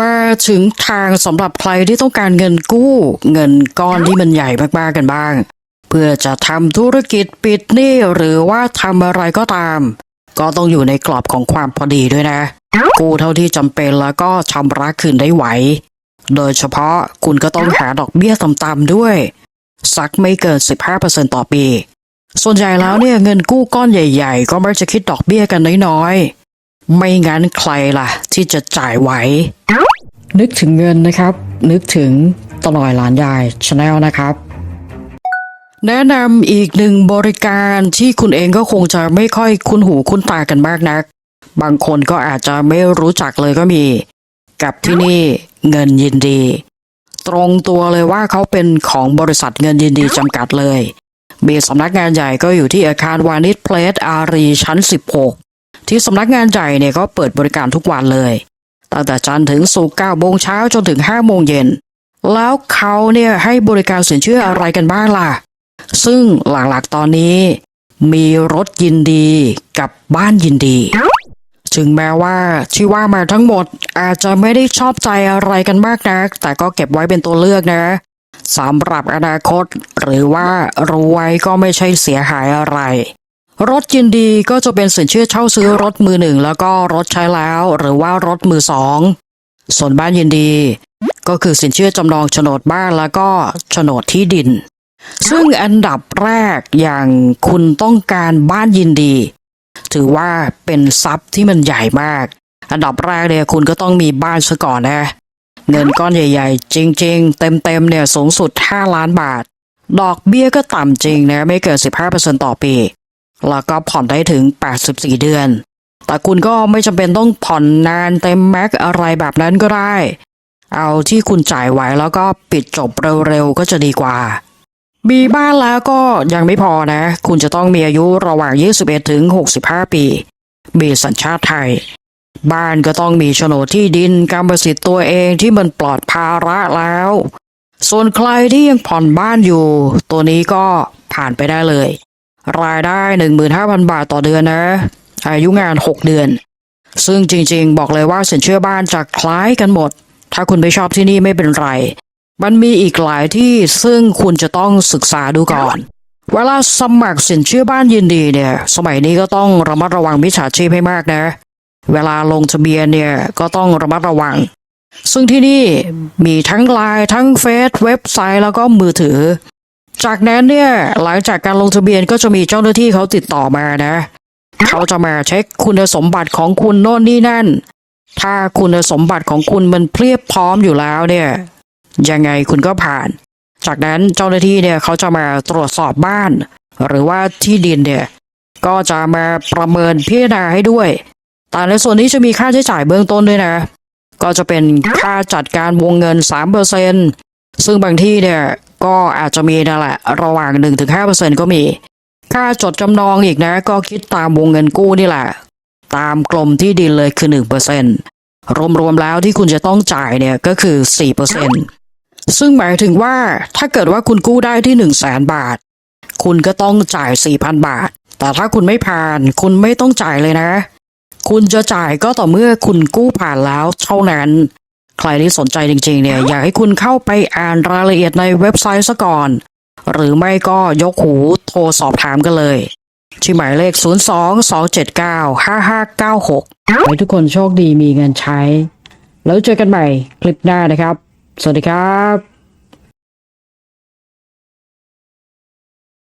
มาถึงทางสำหรับใครที่ต้องการเงินกู้ เงินก้อนที่มันใหญ่มากๆกันบ้าง เพื่อจะทำธุรกิจปิดหนี้หรือว่าทำอะไรก็ตาม ก็ต้องอยู่ในกรอบของความพอดีด้วยนะ กู้เท่าที่จำเป็นแล้วก็ชำระคืนได้ไหว โดยเฉพาะคุณก็ต้องหาดอกเบี้ยต่ำๆด้วย สักไม่เกิน 15%ต่อปี ส่วนใหญ่แล้วเนี่ยเงินกู้ก้อนใหญ่ ๆ ก็มักจะคิดดอกเบี้ยกันน้อยๆ ไม่งั้นใครล่ะ ที่จะจ่ายไหว นึกถึงเงินนะครับ นึกถึงตลอยหลานยายชาแนลนะครับ แนะนำอีกหนึ่งบริการที่คุณเองก็คงจะไม่ค่อยคุ้นหูคุ้นตากันมากนัก บางคนก็อาจจะไม่รู้จักเลยก็มี กับที่นี่เงินยินดี ตรงตัวเลยว่าเขาเป็นของบริษัทเงินยินดีจำกัดเลยมีสำนักงานใหญ่ก็อยู่ที่อาคารวานิชเพลสอารีชั้น 16 ที่สำนักงานใหญ่เนี่ยก็เปิดบริการทุกวันเลย ตั้งแต่จันทร์ถึงศุกร์9โมงเช้าจนถึง 5 โมงเย็น แล้วเขาเนี่ยให้บริการสินเชื่ออะไรกันบ้างล่ะ ซึ่งหลักๆตอนนี้ มีรถยินดีกับบ้านยินดีถึงแม้ว่าที่ว่ามาทั้งหมดอาจจะไม่ได้ชอบใจอะไรกันมากนัก แต่ก็เก็บไว้เป็นตัวเลือกนะสำหรับอนาคต หรือว่ารู้ไว้ก็ไม่ใช่เสียหายอะไร รถยินดีก็จะเป็นสินเชื่อเช่าซื้อรถมือหนึ่งแล้วก็รถใช้แล้ว หรือว่ารถมือสองส่วนบ้านยินดี ก็คือสินเชื่อจำนองโฉนดบ้านแล้วก็โฉนดที่ดิน ซึ่งอันดับแรกอย่างคุณต้องการบ้านยินดี ถือว่าเป็นทรัพย์ที่มันใหญ่มาก อันดับแรกเนี่ยคุณก็ต้องมีบ้านซะก่อนนะเงินก้อนใหญ่ ๆ จริง ๆ เต็มๆเนี่ยสูงสุด 5 ล้านบาท ดอกเบี้ยก็ต่ำจริงนะไม่เกิน15%ต่อปี แล้วก็ผ่อนได้ถึง 84 เดือน แต่คุณก็ไม่จำเป็นต้องผ่อนนานเต็มแม็กอะไรแบบนั้นก็ได้ เอาที่คุณจ่ายไหวแล้วก็ปิดจบเร็วๆก็จะดีกว่า มีบ้านแล้วก็ยังไม่พอนะ คุณจะต้องมีอายุระหว่าง 21 ถึง 65 ปี มีสัญชาติไทย บ้านก็ต้องมีโฉนดที่ดินกรรมสิทธิ์ตัวเองที่มันปลอดภาระแล้ว ส่วนใครที่ยังผ่อนบ้านอยู่ ตัวนี้ก็ผ่านไปได้เลย รายได้ 15,000 บาทต่อเดือนนะ อายุงาน 6 เดือน ซึ่งจริงๆ บอกเลยว่าสินเชื่อบ้านจะคล้ายกันหมด ถ้าคุณไม่ชอบที่นี่ไม่เป็นไร มันมีอีกหลายที่ซึ่งคุณจะต้องศึกษาดูก่อน เวลาสมัครสินเชื่อบ้านยินดีเนี่ย สมัยนี้ก็ต้องระมัดระวังมิจฉาชีพให้มากนะ เวลาลงทะเบียนเนี่ยก็ต้องระมัดระวัง ซึ่งที่นี่มีทั้งไลน์ทั้งเฟซเว็บไซต์แล้วก็มือถือ จากนั้นเนี่ยหลังจากการลงทะเบียนก็จะมีเจ้าหน้าที่เขาติดต่อมานะ เขาจะมาเช็คคุณสมบัติของคุณโน่นนี่นั่น ถ้าคุณสมบัติของคุณมันเพียบพร้อมอยู่แล้วเนี่ย ยังไงคุณก็ผ่าน จากนั้นเจ้าหน้าที่เนี่ยเขาจะมาตรวจสอบบ้าน หรือว่าที่ดินเนี่ยก็จะมาประเมินพิจารณาให้ด้วย แต่ในส่วนนี้จะมีค่าใช้จ่ายเบื้องต้นด้วยนะ ก็จะเป็นค่าจัดการวงเงิน3%ซึ่งบางที่เนี่ย ก็อาจจะมีนั่นแหละ ระหว่าง 1-5%ก็มี ค่าจดจำนองอีกนะ ก็คิดตามวงเงินกู้นี่แหละ ตามกลมที่ดินเลยคือ 1%รวมๆแล้วที่คุณจะต้องจ่ายเนี่ยก็คือ 4%ซึ่งหมายถึงว่าถ้าเกิดว่าคุณกู้ได้ที่ 1 0 0 0 0แสนบาท คุณก็ต้องจ่าย 4,000 บาท แต่ถ้าคุณไม่ผ่านคุณไม่ต้องจ่ายเลยนะ คุณจะจ่ายก็ต่อเมื่อคุณกู้ผ่านแล้วเท่านั้น ใครที่สนใจจริงๆเนี่ยอยากให้คุณเข้าไปอ่านรายละเอียดในเว็บไซต์ซะก่อน หรือไม่ก็ยกหูโทรสอบถามกันเลยที่หมายเลข 02-279-5596ขอให้ทุกคนโชคดีมีเงินใช้ แล้วเจอกันใหม่คลิปหน้านะครับ สวัสดีครับ